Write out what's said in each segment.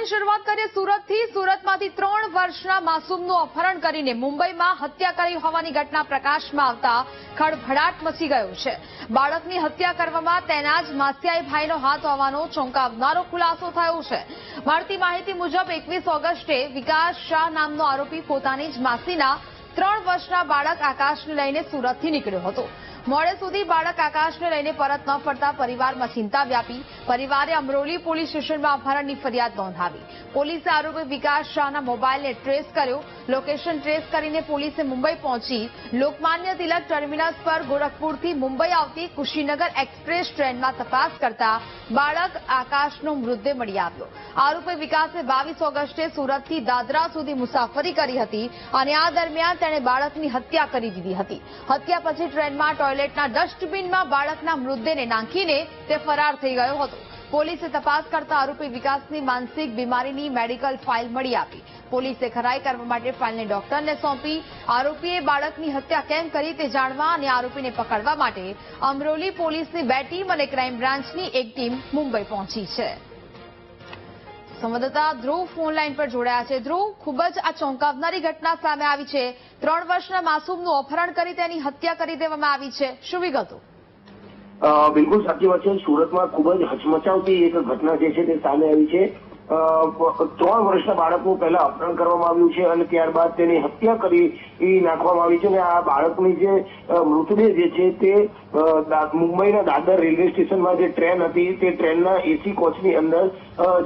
સમાચારની શરૂઆત કરીએ સુરતથી. સુરતમાંથી ત્રણ વર્ષના માસૂમનું અપહરણ કરીને મુંબઈમાં હત્યા કરી હોવાની ઘટના પ્રકાશમાં આવતા ખળભળાટ મચી ગયો છે. બાળકની હત્યા કરવામાં તેના જ માસિયાઈ ભાઈનો હાથ હોવાનો ચોંકાવનારો ખુલાસો થયો છે. મળતી માહિતી મુજબ એકવીસ ઓગસ્ટે વિકાસ શાહ નામનો આરોપી પોતાની જ માસીના ત્રણ વર્ષના બાળક આકાશને લઈને સુરતથી નીકળ્યો હતો. મોડે સુધી બાળક આકાશને લઈને પરત ન ફરતા પરિવારમાં ચિંતા વ્યાપી. પરિવારે અમરોલી પોલીસ સ્ટેશનમાં અપહરણની ફરિયાદ નોંધાવી. પોલીસે આરોપી વિકાસ શાહના મોબાઈલને ટ્રેસ કર્યો. લોકેશન ટ્રેસ કરીને પોલીસે મુંબઈ પહોંચી. લોકમાન્ય તિલક ટર્મિનસ પર ગોરખપુરથી મુંબઈ આવતી કુશીનગર એક્સપ્રેસ ટ્રેનમાં તપાસ કરતા બાળક આકાશનો મૃતદેહ મળી આવ્યો. આરોપી વિકાસે બાવીસ ઓગસ્ટે સુરતથી દાદરા સુધી મુસાફરી કરી હતી અને આ દરમિયાન તેણે બાળકની હત્યા કરી દીધી હતી. હત્યા પછી ટ્રેનમાં ટોયલેટના ડસ્ટબિનમાં બાળકના મૃતદેહને નાંખીને તે ફરાર થઈ ગયો હતો. પોલીસે તપાસ કરતા આરોપી વિકાસની માનસિક બીમારીની મેડિકલ ફાઇલ મળી આપી. પોલીસે ખરાઈ કરવા માટે ફાઇલને ડોક્ટરને સોંપી. આરોપીએ બાળકની હત્યા કેમ કરી તે જાણવા અને આરોપીને પકડવા માટે અમરોલી પોલીસની બે ટીમ અને ક્રાઇમ બ્રાન્ચની એક ટીમ મુંબઈ પહોંચી છે. સંવાદદાતા ધ્રુવ ફોન લાઈન પર જોડાયા છે. ધ્રુવ, ખૂબ જ આ ચોંકાવનારી ઘટના સામે આવી છે. ત્રણ વર્ષના માસૂમનું અપહરણ કરી તેની હત્યા કરી દેવામાં આવી છે. શું વિગતો? બિલકુલ સાચી વાત છે. સુરતમાં ખૂબ જ હચમચાવતી એક ઘટના જે છે તે સામે આવી છે. ત્રણ વર્ષના બાળકનું પહેલા અપહરણ કરવામાં આવ્યું છે અને ત્યારબાદ તેની હત્યા કરી નાખવામાં આવી છે અને આ બાળકની જે મૃતદેહ જે છે તે મુંબઈના દાદર રેલવે સ્ટેશનમાં જે ટ્રેન હતી તે ટ્રેનના એસી કોચની અંદર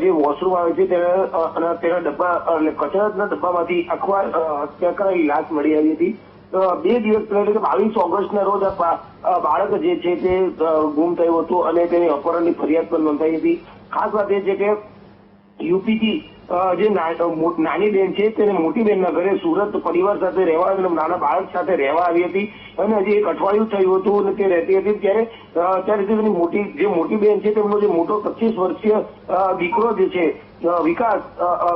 જે વોશરૂમ આવે છે તેના તેના ડબ્બા, અને કચરાના ડબ્બામાંથી અખવા હત્યા કરાયેલી લાશ મળી આવી હતી. બે દિવસ પહેલા એટલે કે બાવીસ ઓગસ્ટના રોજ આ બાળક જે છે તે ગુમ થયું હતું અને તેની અપહરણની ફરિયાદ પણ નોંધાઈ હતી. ખાસ વાત એ છે કે યુપીથી જે નાની બેન છે, તેને મોટી બેનના ઘરે સુરત પરિવાર સાથે રહેવા નાના બાળક સાથે રહેવા આવી હતી. અને હજી એક અઠવાડિયું થયું હતું અને તે રહેતી હતી. ત્યારે ત્યારે તેની મોટી, જે મોટી બેન છે, તેમનો જે મોટો પચીસ વર્ષીય દીકરો જે છે વિકાસ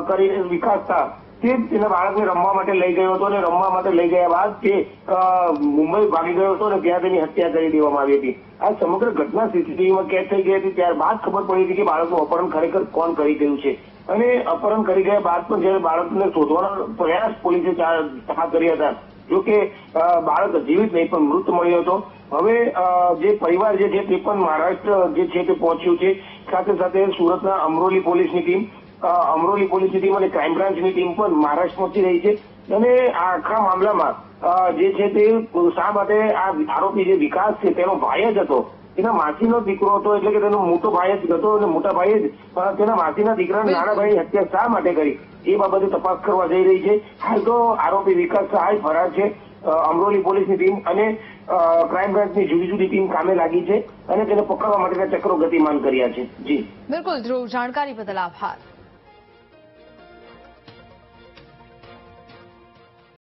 કરી વિકાસ તે જ તેના બાળકને રમવા માટે લઈ ગયો હતો અને રમવા માટે લઈ ગયા બાદ તે મુંબઈ ભાગી ગયો હતો અને ત્યાં તેની હત્યા કરી દેવામાં આવી હતી. આ સમગ્ર ઘટના સીસીટીવીમાં કેદ થઈ ગઈ હતી. ત્યારબાદ ખબર પડી હતી કે બાળકનું અપહરણ ખરેખર કોણ કરી ગયું છે. અને અપહરણ કરી ગયા બાદ પણ જ્યારે બાળકને શોધવાનો પ્રયાસ પોલીસે હાથ કર્યા હતા, જો કે બાળક જીવિત નહીં પણ મૃત મળ્યો હતો. હવે જે પરિવાર જે છે તે પણ મહારાષ્ટ્ર જે છે તે પહોંચ્યું છે. સાથે સાથે સુરતના અમરોલી પોલીસની ટીમ અમરોલી પોલીસની ટીમ અને ક્રાઇમ બ્રાન્ચની ટીમ પણ મહારાષ્ટ્ર પહોંચી રહી છે. અને આ આખા મામલામાં જે છે તે શા માટે આ આરોપી જે વિકાસ છે તેનો ભાઈ જ હતો. એના માસીનો દીકરો હતો એટલે કે તેનો મોટો ભાઈ જ હતો અને મોટા ભાઈ જ તેના માસીના દીકરાને નાના ભાઈની હત્યા શા માટે કરી? એ બાબતે તપાસ કરવા જઈ રહી છે. હાલ તો આરોપી વિકાસ સહાય ફરાર છે. અમરોલી પોલીસની ટીમ અને ક્રાઇમ બ્રાન્ચની જુદી જુદી ટીમ કામે લાગી છે અને તેને પકડવા માટેના ચક્રો ગતિમાન કર્યા છે. જી. બિલકુલ ધ્રુવ જાણકારી બદલ આભાર.